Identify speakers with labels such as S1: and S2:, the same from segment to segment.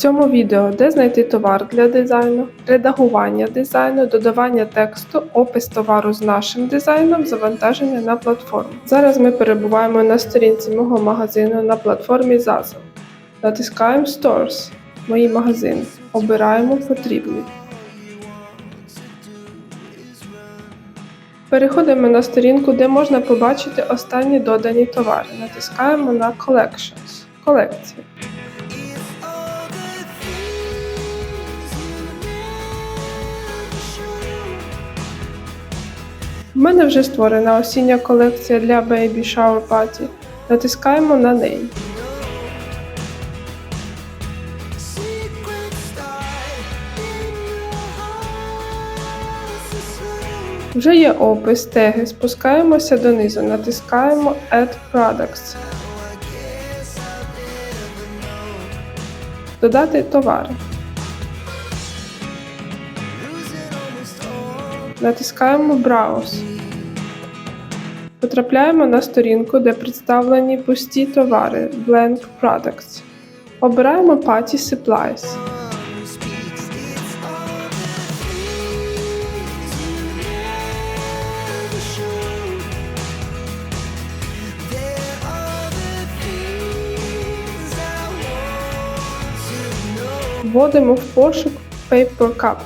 S1: цьому відео де знайти товар для дизайну, редагування дизайну, додавання тексту, опис товару з нашим дизайном, завантаження на платформу. Зараз ми перебуваємо на сторінці мого магазину на платформі Zazzle. Натискаємо Stores, мої магазини, обираємо потрібний. Переходимо на сторінку, де можна побачити останні додані товари. Натискаємо на Collections колекції. У мене вже створена осіння колекція для Baby Shower Party. Натискаємо на неї. Вже є опис, теги, спускаємося донизу, натискаємо Add Products. Додати товари. Натискаємо Browse. Потрапляємо на сторінку, де представлені пусті товари Blank Products. Обираємо Party Supplies. Вводимо в пошук Paper Cup,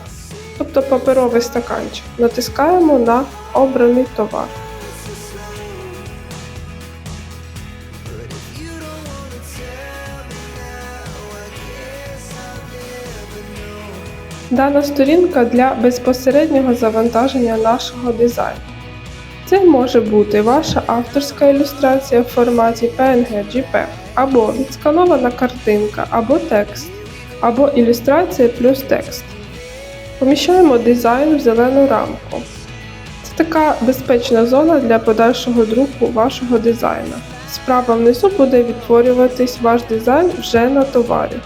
S1: тобто паперовий стаканчик. Натискаємо на обраний товар. Дана сторінка для безпосереднього завантаження нашого дизайну. Це може бути ваша авторська ілюстрація в форматі PNG JPEG, або відсканована картинка, або текст, або ілюстрація плюс текст. Поміщаємо дизайн в зелену рамку. Це така безпечна зона для подальшого друку вашого дизайну. Справа внизу буде відтворюватись ваш дизайн вже на товарі.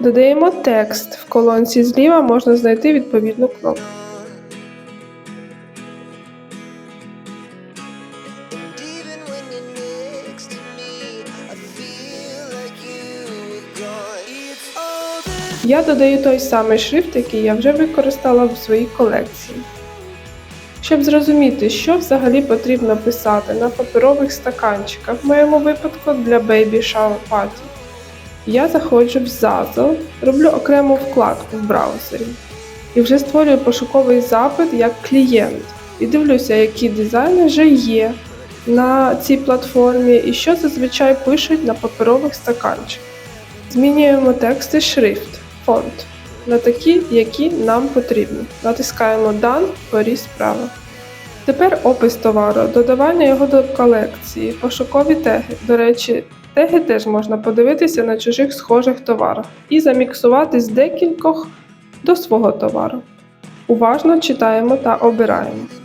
S1: Додаємо текст. В колонці зліва можна знайти відповідну кнопку. Я додаю той самий шрифт, який я вже використала в своїй колекції. Щоб зрозуміти, що взагалі потрібно писати на паперових стаканчиках, в моєму випадку для Baby Shower Party, я заходжу в Zazzle, роблю окрему вкладку в браузері і вже створюю пошуковий запит як клієнт і дивлюся, які дизайни вже є на цій платформі і що зазвичай пишуть на паперових стаканчиках. Змінюємо текст і шрифт, фонт на такі, які нам потрібні. Натискаємо Done, горі справа. Тепер опис товару, додавання його до колекції, пошукові теги. До речі, теги теж можна подивитися на чужих схожих товарах і заміксувати з декількох до свого товару. Уважно читаємо та обираємо.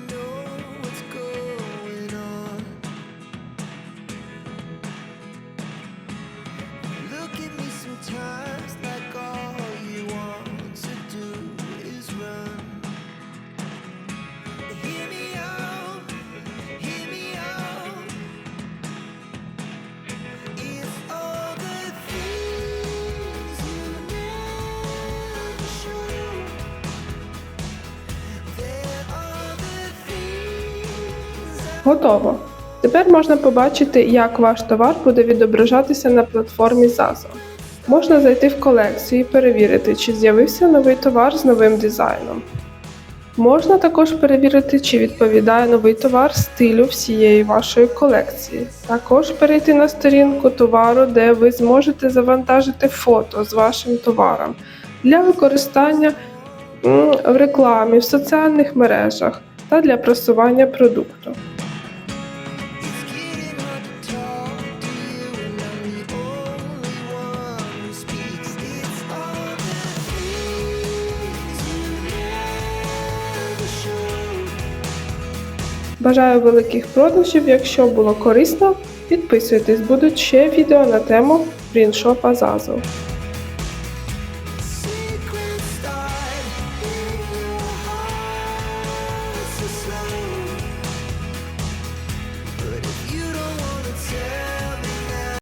S1: Готово. Тепер можна побачити, як ваш товар буде відображатися на платформі Zazzle. Можна зайти в колекцію і перевірити, чи з'явився новий товар з новим дизайном. Можна також перевірити, чи відповідає новий товар стилю всієї вашої колекції. Також перейти на сторінку товару, де ви зможете завантажити фото з вашим товаром для використання в рекламі, в соціальних мережах та для просування продукту. Бажаю великих продажів. Якщо було корисно, підписуйтесь, будуть ще відео на тему пріншопа Zazzle.